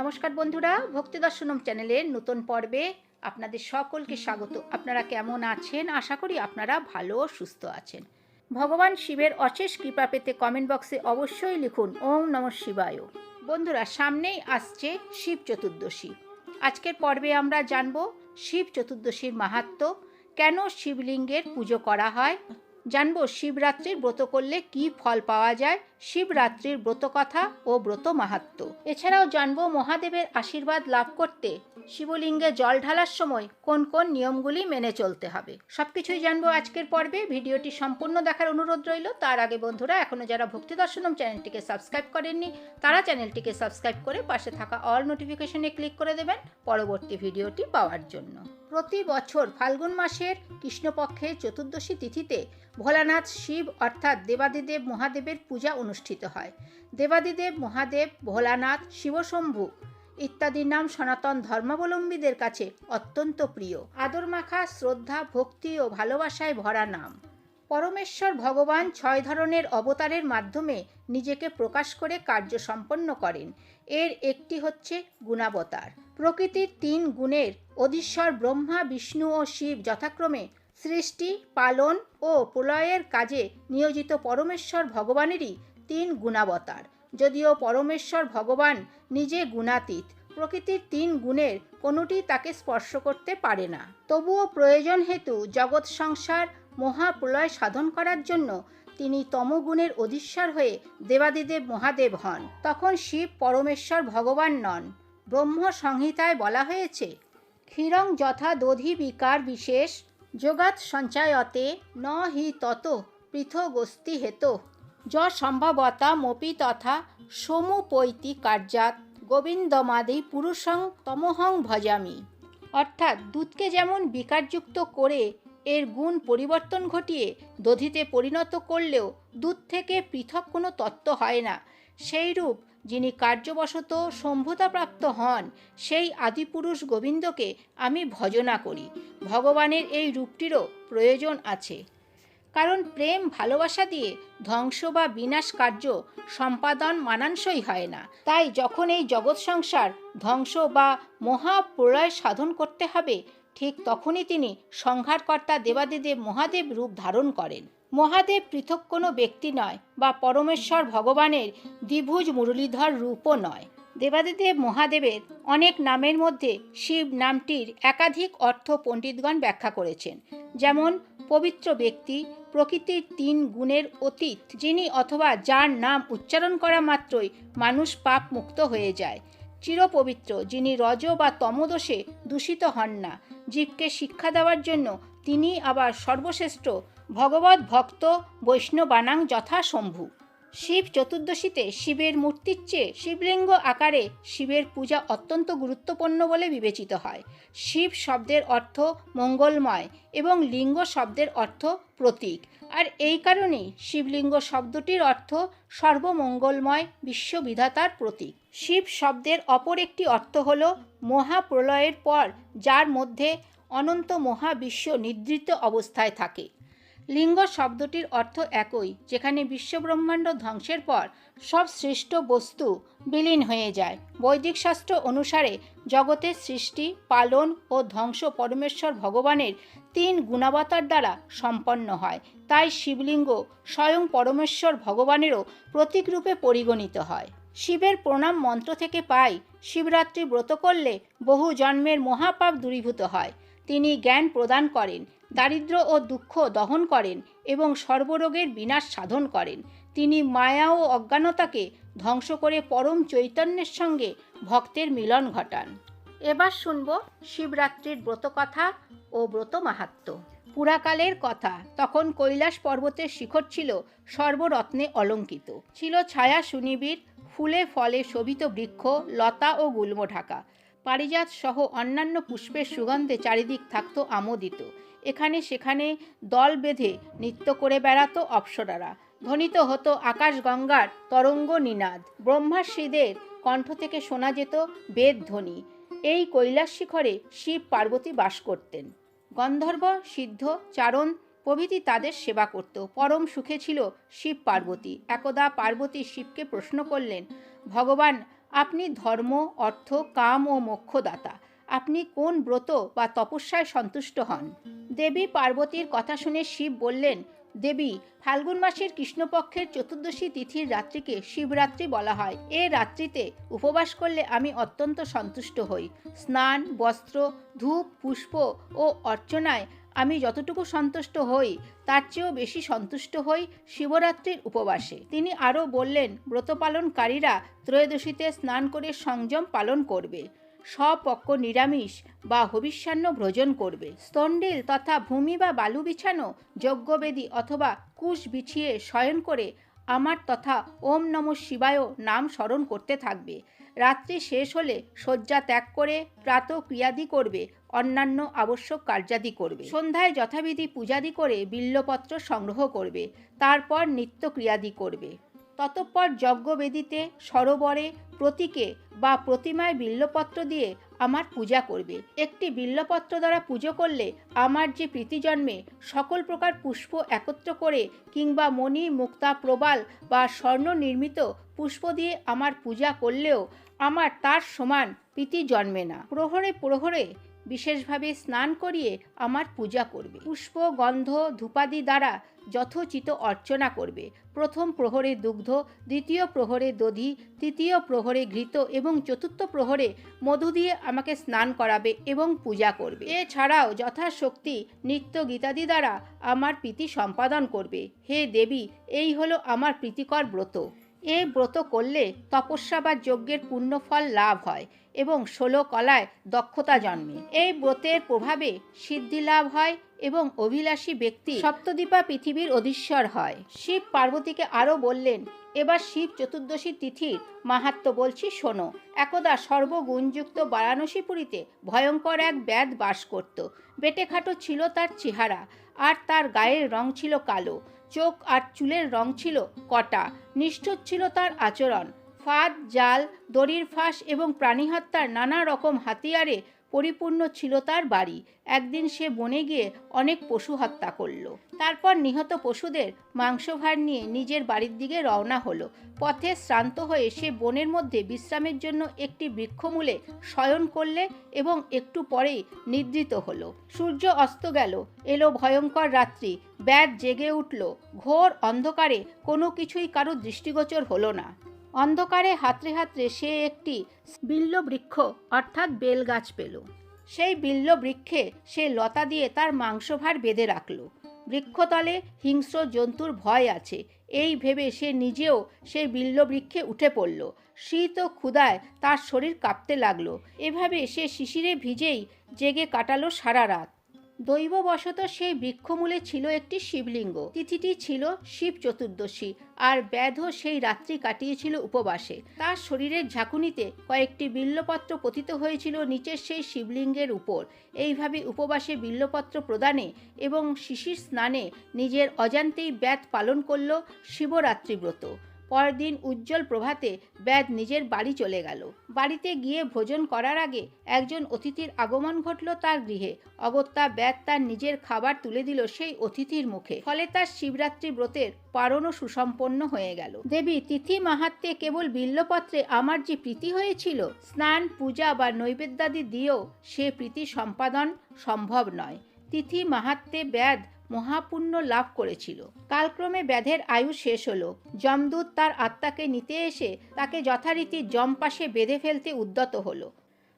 নমস্কার বন্ধুরা, ভক্তি দর্শনম চ্যানেলের নতুন পর্বে আপনাদের সকলকে স্বাগত। আপনারা কেমন আছেন? আশা করি আপনারা ভালো সুস্থ আছেন। ভগবান শিবের অশেষ কৃপা পেতে কমেন্ট বক্সে অবশ্যই লিখুন, ওম নম শিবায়। বন্ধুরা, সামনেই আসছে শিব চতুর্দশী। আজকের পর্বে আমরা জানব শিব চতুর্দশীর মাহাত্ম্য কেন শিবলিঙ্গের পুজো করা হয় জানব শিবরাত্রির ব্রত করলে কি ফল পাওয়া যায়, শিবরাত্রির ব্রত কথা ও ব্রত মাহাত্ম্য এছাড়াও জানব মহাদেবের আশীর্বাদ লাভ করতে শিবলিঙ্গে জল ঢালার সময় কোন কোন নিয়মগুলি মেনে চলতে হবে। সবকিছুই জানব আজকের পর্বে, ভিডিওটি সম্পূর্ণ দেখার অনুরোধ রইল। তার আগে বন্ধুরা, এখনও যারা ভক্তি দর্শনম চ্যানেলটিকে সাবস্ক্রাইব করেননি, তারা চ্যানেলটিকে সাবস্ক্রাইব করে পাশে থাকা অল নোটিফিকেশনে ক্লিক করে দেবেন পরবর্তী ভিডিওটি পাওয়ার জন্য। প্রতি বছর ফাল্গুন মাসের কৃষ্ণপক্ষের চতুর্দশী তিথিতে ভোলানাথ শিব অর্থাৎ দেবাদিদেব মহাদেবের পূজা অনুষ্ঠিত হয়। দেবাদিদেব মহাদেব, ভোলানাথ, শিবশম্ভু ইত্যাদি নাম সনাতন ধর্মাবলম্বীদের কাছে অত্যন্ত প্রিয়। আদর মাখা শ্রদ্ধা, ভক্তি ও ভালোবাসায় ভরা নাম। পরমেশ্বর ভগবান ছয় ধরনের অবতারের মাধ্যমে নিজেকে প্রকাশ করে কার্য সম্পন্ন করেন। এর একটি হচ্ছে গুণাবতার। প্রকৃতির তিন গুণের অধীশ্বর ব্রহ্মা, বিষ্ণু ও শিব যথাক্রমে সৃষ্টি, পালন ও প্রলয়ের কাজে নিয়োজিত পরমেশ্বর ভগবানেরই তিন গুণাবতার। যদিও পরমেশ্বর ভগবান নিজে গুণাতীত, প্রকৃতির তিন গুণের কোনোটি তাকে স্পর্শ করতে পারে না। তবুও প্রয়োজন হেতু জগৎ সংসার, মহাপ্রলয় সাধন করার জন্য তিনি তমগুণের অধীশ্বর হয়ে দেবাদিদেব মহাদেব হন। তখন শিব পরমেশ্বর ভগবান নন। ব্রহ্ম সংহিতায় বলা হয়েছে, ক্ষীরং যথা দধি বিকার বিশেষ যোগাৎ সঞ্চয়তে ন হি তত পৃথগস্তি হেত য সম্ভবতা মপি তথা সমুপৈতি কার্যাত গোবিন্দমাদি পুরুষং তমহং ভজামি। অর্থাৎ দুধকে যেমন বিকারযুক্ত করে এর গুণ পরিবর্তন ঘটিয়ে দধিতে পরিণত করলেও দুধ থেকে পৃথক কোনো তত্ত্ব হয় না। সেইরূপ যিনি কার্যবশত সম্ভূতাপ্রাপ্ত হন, সেই আদিপুরুষ গোবিন্দকে আমি ভজনা করি। ভগবানের এই রূপটিরও প্রয়োজন আছে। কারণ প্রেম ভালোবাসা দিয়ে ধ্বংস বা বিনাশ কার্য সম্পাদন মানানসই হয় না। তাই যখন এই জগৎ সংসার ধ্বংস বা মহাপ্রলয় সাধন করতে হবে, ঠিক তখনই তিনি সংহারকর্তা দেবাদিদেব মহাদেব রূপ ধারণ করেন। মহাদেব পৃথক কোনো ব্যক্তি নয় বা পরমেশ্বর ভগবানের দ্বিভুজ মুরলীধর রূপও নয়। দেবাদিদেব মহাদেবের অনেক নামের মধ্যে শিব নামটির একাধিক অর্থ পণ্ডিতগণ ব্যাখ্যা করেছেন। যেমন, পবিত্র ব্যক্তি, প্রকৃতির তিন গুণের অতীত, যিনি অথবা যার নাম উচ্চারণ করা মাত্রই মানুষ পাপ মুক্ত হয়ে যায়। চিরপবিত্র, যিনি রজ বা তমদোষে দূষিত হন না। জীবকে শিক্ষা দেওয়ার জন্য তিনি আবার সর্বশ্রেষ্ঠ ভগবত ভক্ত বৈষ্ণবানাং যথা শম্ভু শিব চতুর্দশীতে শিবের মূর্তির চেয়ে শিবলিঙ্গ আকারে শিবের পূজা অত্যন্ত গুরুত্বপূর্ণ বলে বিবেচিত হয়। শিব শব্দের অর্থ মঙ্গলময় এবং লিঙ্গ শব্দের অর্থ প্রতীক। আর এই কারণেই শিবলিঙ্গ শব্দটির অর্থ সর্বমঙ্গলময় বিশ্ববিধাতার প্রতীক। শিব শব্দের অপর একটি অর্থ হল মহাপ্রলয়ের পর, যার মধ্যে অনন্ত মহাবিশ্ব নিদ্রিত অবস্থায় থাকে। লিঙ্গ শব্দটির অর্থ একই, যেখানে বিশ্বব্রহ্মাণ্ড ধ্বংসের পর সব সৃষ্ট বস্তু বিলীন হয়ে যায়। বৈদিক শাস্ত্র অনুসারে জগতের সৃষ্টি, পালন ও ধ্বংস পরমেশ্বর ভগবানের তিন গুণাবতার দ্বারা সম্পন্ন হয়। তাই শিবলিঙ্গ স্বয়ং পরমেশ্বর ভগবানেরও প্রতীকরূপে পরিগণিত হয়। শিবের প্রণাম মন্ত্র থেকে পাই, শিবরাত্রি ব্রত করলে বহু জন্মের মহাপাপ দূরীভূত হয়। তিনি জ্ঞান প্রদান করেন। দারিদ্র ও দুঃখ দহন করেন এবং সর্বরোগের বিনাশ সাধন করেন। তিনি মায়া ও অজ্ঞানতাকে ধ্বংস করে পরম চৈতন্যের সঙ্গে ভক্তের মিলন ঘটান। এবার শুনব শিবরাত্রির ব্রতকথা ও ব্রত মাহাত্ম্য পুরাকালের কথা, তখন কৈলাস পর্বতের শিখর ছিল সর্বরত্নে অলঙ্কিত। ছিল ছায়া সুনিবিড়, ফুলে ফলে শোভিত বৃক্ষ, লতা ও গুল্ম ঢাকা পারিজাত সহ অন্যান্য পুষ্পের সুগন্ধে চারিদিক থাকতো আমোদিত। এখানে সেখানে দল বেঁধে নৃত্য করে বেড়াতো অপ্সরারা। ধ্বনিত হতো আকাশ গঙ্গার তরঙ্গ নিনাদ। ব্রহ্মাশ্রীদের কণ্ঠ থেকে শোনা যেত বেদ ধ্বনি। এই কৈলাস শিখরে শিব পার্বতী বাস করতেন। গন্ধর্ব, সিদ্ধ, চারণ প্রভৃতি তাদের সেবা করত। পরম সুখে ছিল শিব পার্বতী। একদা পার্বতী শিবকে প্রশ্ন করলেন, ভগবান আপনি ধর্ম, অর্থ, কাম ও মোক্ষদাতা। আপনি কোন ব্রত বা তপস্যায় সন্তুষ্ট হন? দেবী পার্বতীর কথা শুনে শিব বললেন, দেবী, ফাল্গুন মাসের কৃষ্ণপক্ষের চতুর্দশী তিথির রাত্রিকে শিবরাত্রি বলা হয়। এ রাত্রিতে উপবাস করলে আমি অত্যন্ত সন্তুষ্ট হই। স্নান, বস্ত্র, ধূপ, পুষ্প ও অর্চনায় আমি যতটুকু সন্তুষ্ট হই, তার চেয়েও বেশি সন্তুষ্ট হই শিবরাত্রির উপবাসে। তিনি আরও বললেন ব্রত পালনকারীরা ত্রয়োদশীতে স্নান করে সংযম পালন করবে। স্বপক্ষ নিরামিষ বা হবিষ্যান্ন ভোজন করবে। স্তন্ডিল তথা ভূমি বা বালু বিছানো, যজ্ঞবেদী অথবা কুশ বিছিয়ে শয়ন করে আমার তথা ওম নম শিবায় নাম স্মরণ করতে থাকবে। রাত্রি শেষ হলে শয্যা ত্যাগ করে প্রাত ক্রিয়াদি করবে, অন্যান্য আবশ্যক কার্যাদি করবে। সন্ধ্যায় যথাবিধি পূজাদি করে বিল্লপত্র সংগ্রহ করবে, তারপর নিত্য ক্রিয়াদি করবে। ততপর যজ্ঞবেদিতে সরোবরে প্রতীকে বা প্রতিমায় বিল্লপত্র দিয়ে আমার পূজা করবে। একটি বিল্লপত্র দ্বারা পুজো করলে আমার যে প্রীতি জন্মে সকল প্রকার পুষ্প একত্র করে কিংবা মণি, মুক্তা, প্রবাল বা স্বর্ণ নির্মিত পুষ্প দিয়ে আমার পূজা করলেও আমার তার সমান প্রীতি জন্মে না। প্রহরে প্রহরে বিশেষভাবে স্নান করিয়ে আমার পূজা করবে। পুষ্প, গন্ধ, ধূপাদি দ্বারা যথোচিত অর্চনা করবে। প্রথম প্রহরে দুগ্ধ, দ্বিতীয় প্রহরে দধি, তৃতীয় প্রহরে ঘৃত এবং চতুর্থ প্রহরে মধু দিয়ে আমাকে স্নান করাবে এবং পূজা করবে। এছাড়াও যথাশক্তি নিত্য গীতাদি দ্বারা আমার প্রীতি সম্পাদন করবে। হে দেবী, এই হলো আমার প্রীতিকর ব্রত। এ ব্রত করলে তপস্যা বা যজ্ঞের পুণ্যফল লাভ হয় এবং ষোলো কলায় দক্ষতা জন্মে। এই ব্রতের প্রভাবে সিদ্ধি লাভ হয় এবং অভিলাষী ব্যক্তি সপ্তদ্বীপা পৃথিবীর অধীশ্বর হয়। শিব পার্বতীকে আরও বললেন, এবার শিব চতুর্দশী তিথির মাহাত্ম বলছি, শোনো। একদা সর্বগুণযুক্ত বারাণসীপুরীতে ভয়ঙ্কর এক ব্যাধ বাস করত। বেটেখাটো ছিল তার চেহারা, আর তার গায়ের রং ছিল কালো। চোখ আর চুলের রং ছিল কটা। নিষ্ঠুর ছিল তার আচরণ। ফাঁদ, জাল, দড়ির ফাঁস এবং প্রাণী হত্যার নানা রকম হাতিয়ারে পরিপূর্ণ ছিল তার বাড়ি। একদিন সে বনে গিয়ে অনেক পশু হত্যা করল। তারপর নিহত পশুদের মাংসভার নিয়ে নিজের বাড়ির দিকে রওনা হলো। পথে শ্রান্ত হয়ে সে বনের মধ্যে বিশ্রামের জন্য একটি বৃক্ষমূলে শয়ন করলে এবং একটু পরেই নিদ্রিত হলো। সূর্য অস্ত গেল, এলো ভয়ঙ্কর রাত্রি ব্যাদ জেগে উঠল, ঘোর অন্ধকারে কোনো কিছুই কারও দৃষ্টিগোচর হলো না। অন্ধকারে হাতড়ে হাতড়ে সে একটি বিল্ল বৃক্ষ, অর্থাৎ বেল গাছ পেল। সেই বিল্ল বৃক্ষে সে লতা দিয়ে তার মাংসভার বেঁধে রাখল। বৃক্ষতলে হিংস্র জন্তুর ভয় আছে। এই ভেবে সে নিজেও সেই বিল্ল বৃক্ষে উঠে পড়ল। শীত ও ক্ষুদায় তার শরীর কাঁপতে লাগল। এভাবে সে শিশিরে ভিজেই জেগে কাটালো সারা রাত। দৈববশত সেই বৃক্ষমূলে ছিল একটি শিবলিঙ্গ। তিথিটি ছিল শিব চতুর্দশী আর ব্যাধ সেই রাত্রি কাটিয়েছিল উপবাসে। তার শরীরের ঝাঁকুনিতে কয়েকটি বিল্লপত্র পতিত হয়েছিল নিচের সেই শিবলিঙ্গের উপর। এইভাবে উপবাসে বিল্লপত্র প্রদানে এবং শিশির স্নানে নিজের অজান্তেই ব্যাধ পালন করল শিবরাত্রি ব্রত পরদিন উজ্জ্বল প্রভাতে ব্যাদ নিজের বাড়ি চলে গেল। বাড়িতে গিয়ে ভোজন করার আগে একজন অতিথির আগমন ঘটল তার গৃহে। অগত্যা ব্যাদ তার নিজের খাবার তুলে দিল সেই অতিথির মুখে। ফলে তার শিবরাত্রি ব্রতের পারণও সুসম্পন্ন হয়ে গেল। দেবী, তিথি মাহাত্মে কেবল বিল্লপত্রে আমার যে প্রীতি হয়েছিল, স্নান, পূজা বা নৈবেদ্যাদি দিয়েও সে প্রীতি সম্পাদন সম্ভব নয়। তিথি মাহাত্মে ব্যাদ মহাপুণ্য লাভ করেছিল। কালক্রমে ব্যাধের আয়ু শেষ হল। যমদূত তার আত্মাকে নিতে এসে তাকে যথারীতি যম পাশে বেঁধে ফেলতে উদ্যত হলো।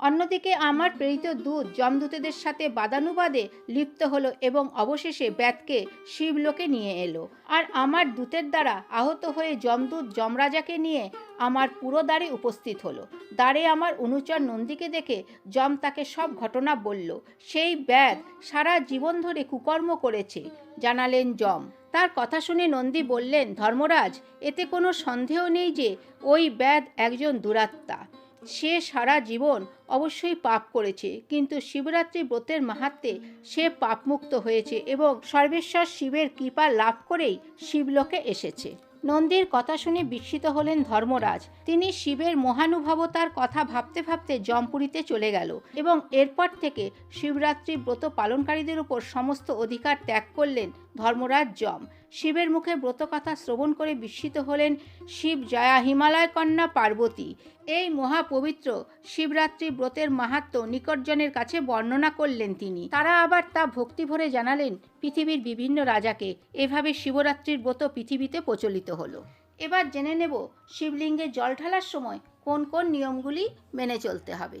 অন্যদিকে আমার প্রেরিত দূত যমদূতেদের সাথে বাদানুবাদে লিপ্ত হলো এবং অবশেষে ব্যাতকে শিবলোকে নিয়ে এলো। আর আমার দূতের দ্বারা আহত হয়ে যমদূত যমরাজাকে নিয়ে আমার পুরো দ্বারে উপস্থিত হলো। দ্বারে আমার অনুচর নন্দীকে দেখে যম তাকে সব ঘটনা বলল। সেই ব্যাধ সারা জীবন ধরে কুকর্ম করেছে, জানালেন যম। তার কথা শুনে নন্দী বললেন, ধর্মরাজ, এতে কোনো সন্দেহ নেই যে ওই ব্যাধ একজন দুরাত্মা। সে সারা জীবন অবশ্যই পাপ করেছে, কিন্তু শিবরাত্রি ব্রতের মাহাত্মে সে পাপমুক্ত হয়েছে এবং সর্বেশ্বর শিবের কৃপা লাভ করেই শিবলোকে এসেছে। নন্দীর কথা শুনে বিস্মিত হলেন ধর্মরাজ। তিনি শিবের মহানুভবতার কথা ভাবতে ভাবতে জমপুরীতে চলে গেল এবং এরপর থেকে শিবরাত্রি ব্রত পালনকারীদের উপর সমস্ত অধিকার ত্যাগ করলেন ধর্মরাজ যম শিবের মুখে ব্রতকথা শ্রবণ করে বিস্মিত হলেন শিব জয়া হিমালয় কন্যা পার্বতী। এই মহাপবিত্র শিবরাত্রি ব্রতের মাহাত্ম নিকটজনের কাছে বর্ণনা করলেন তিনি। তারা আবার তা ভক্তি ভরে জানালেন পৃথিবীর বিভিন্ন রাজাকে। এভাবে শিবরাত্রির ব্রত পৃথিবীতে প্রচলিত হলো। এবার জেনে নেব শিবলিঙ্গে জল ঢালার সময় কোন কোন নিয়মগুলি মেনে চলতে হবে।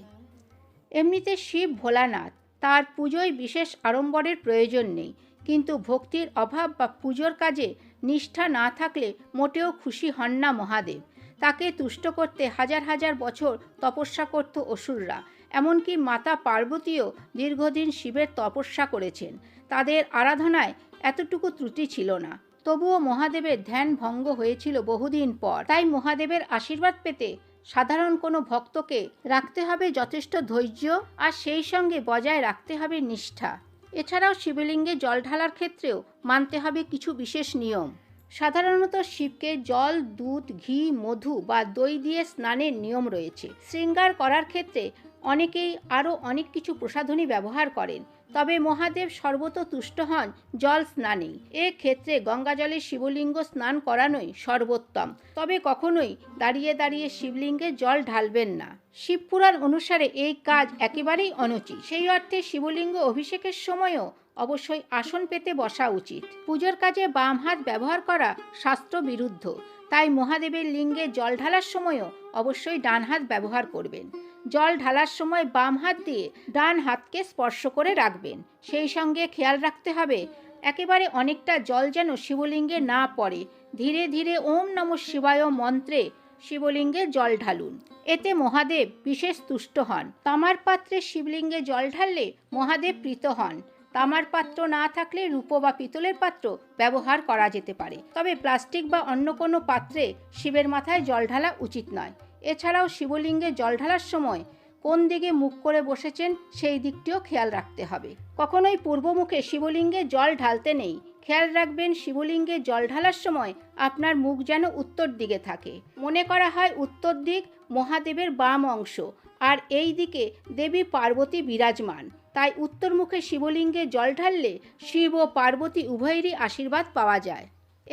এমনিতে শিব ভোলানাথ। তার পুজোয় বিশেষ আড়ম্বরের প্রয়োজন নেই। কিন্তু ভক্তির অভাব বা পুজোর কাজে নিষ্ঠা না থাকলে মোটেও খুশি হন না মহাদেব। তাকে তুষ্ট করতে হাজার হাজার বছর তপস্যা করত অসুররা। এমনকি মাতা পার্বতীও দীর্ঘদিন শিবের তপস্যা করেছেন। তাদের আরাধনায় এতটুকু ত্রুটি ছিল না। তবুও মহাদেবের ধ্যান ভঙ্গ হয়েছিল বহুদিন পর। তাই মহাদেবের আশীর্বাদ পেতে সাধারণ কোনো ভক্তকে রাখতে হবে যথেষ্ট ধৈর্য আর সেই সঙ্গে বজায় রাখতে হবে নিষ্ঠা। এছাড়াও শিবলিঙ্গে জল ঢালার ক্ষেত্রেও মানতে হবে কিছু বিশেষ নিয়ম। সাধারণত শিবকে জল, দুধ, ঘি, মধু বা দই দিয়ে স্নানের নিয়ম রয়েছে। শৃঙ্গার করার ক্ষেত্রে অনেকেই আরও অনেক কিছু প্রসাধনী ব্যবহার করেন। তবে মহাদেব সর্বত তুষ্ট হন, জল স্নানেই। এ ক্ষেত্রে গঙ্গা জলে শিবলিঙ্গ স্নান করানোই সর্বোত্তম। তবে কখনোই দাঁড়িয়ে দাঁড়িয়ে শিবলিঙ্গে জল ঢালবেন না। শিবপুরাণ অনুসারে এই কাজ একেবারেই অনুচিত। সেই অর্থে শিবলিঙ্গ অভিষেকের সময়ও অবশ্যই আসন পেতে বসা উচিত। পুজোর কাজে বাম হাত ব্যবহার করা শাস্ত্র বিরুদ্ধ তাই মহাদেবের লিঙ্গে জল ঢালার সময়ও অবশ্যই ডান হাত ব্যবহার করবেন। জল ঢালার সময় বাম হাত দিয়ে ডান হাতকে স্পর্শ করে রাখবেন। সেই সঙ্গে খেয়াল রাখতে হবে, একেবারে অনেকটা জল যেন শিবলিঙ্গে না পড়ে। ধীরে ধীরে ওম নম শিবায় মন্ত্রে শিবলিঙ্গে জল ঢালুন। এতে মহাদেব বিশেষ তুষ্ট হন। তামার পাত্রে শিবলিঙ্গে জল ঢাললে মহাদেব প্রীত হন। তামার পাত্র না থাকলে রূপো বা পিতলের পাত্র ব্যবহার করা যেতে পারে। তবে প্লাস্টিক বা অন্য কোনো পাত্রে শিবের মাথায় জল ঢালা উচিত নয়। এছাড়াও শিবলিঙ্গে জল ঢালার সময় কোন দিকে মুখ করে বসেছেন সেই দিকটিও খেয়াল রাখতে হবে। কখনোই পূর্বমুখে শিবলিঙ্গে জল ঢালতে নেই। খেয়াল রাখবেন, শিবলিঙ্গে জল ঢালার সময় আপনার মুখ যেন উত্তর দিকে থাকে। মনে করা হয় উত্তর দিক মহাদেবের বাম অংশ, আর এই দিকে দেবী পার্বতী বিরাজমান। তাই উত্তর মুখে শিবলিঙ্গে জল ঢাললে শিব ও পার্বতী উভয়েরই আশীর্বাদ পাওয়া যায়।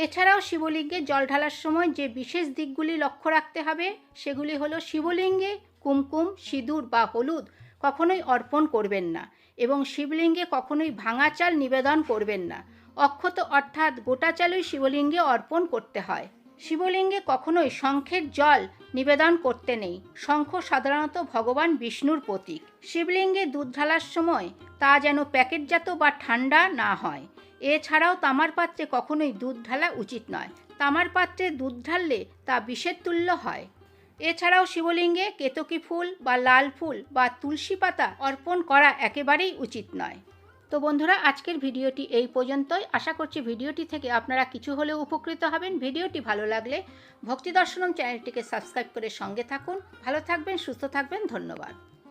এছাড়াও শিবলিঙ্গে জল ঢালার সময় যে বিশেষ দিকগুলি লক্ষ্য রাখতে হবে, সেগুলি হলো শিবলিঙ্গে কুমকুম, সিঁদুর বা হলুদ কখনোই অর্পণ করবেন না এবং শিবলিঙ্গে কখনোই ভাঙা চাল নিবেদন করবেন না। অক্ষত অর্থাৎ গোটা চালই শিবলিঙ্গে অর্পণ করতে হয়। শিবলিঙ্গে কখনোই শঙ্খের জল নিবেদন করতে নেই। শঙ্খ সাধারণত ভগবান বিষ্ণুর প্রতীক। শিবলিঙ্গে দুধ ঢালার সময় তা যেন প্যাকেটজাত বা ঠান্ডা না হয়। এছাড়াও তামার পাত্রে কখনোই দুধ ঢালা উচিত নয়। তামার পাত্রে দুধ ঢাললে তা বিষের তুল্য হয়। এছাড়াও শিবলিঙ্গে কেতকী ফুল বা লাল ফুল বা তুলসী পাতা অর্পণ করা একেবারেই উচিত নয়। তো বন্ধুরা, আজকের ভিডিওটি এই পর্যন্তই। আশা করছি ভিডিওটি থেকে আপনারা কিছু হলেও উপকৃত হবেন। ভিডিওটি ভালো লাগলে ভক্তি দর্শনম চ্যানেলটিকে সাবস্ক্রাইব করে সঙ্গে থাকুন। ভালো থাকবেন, সুস্থ থাকবেন। ধন্যবাদ।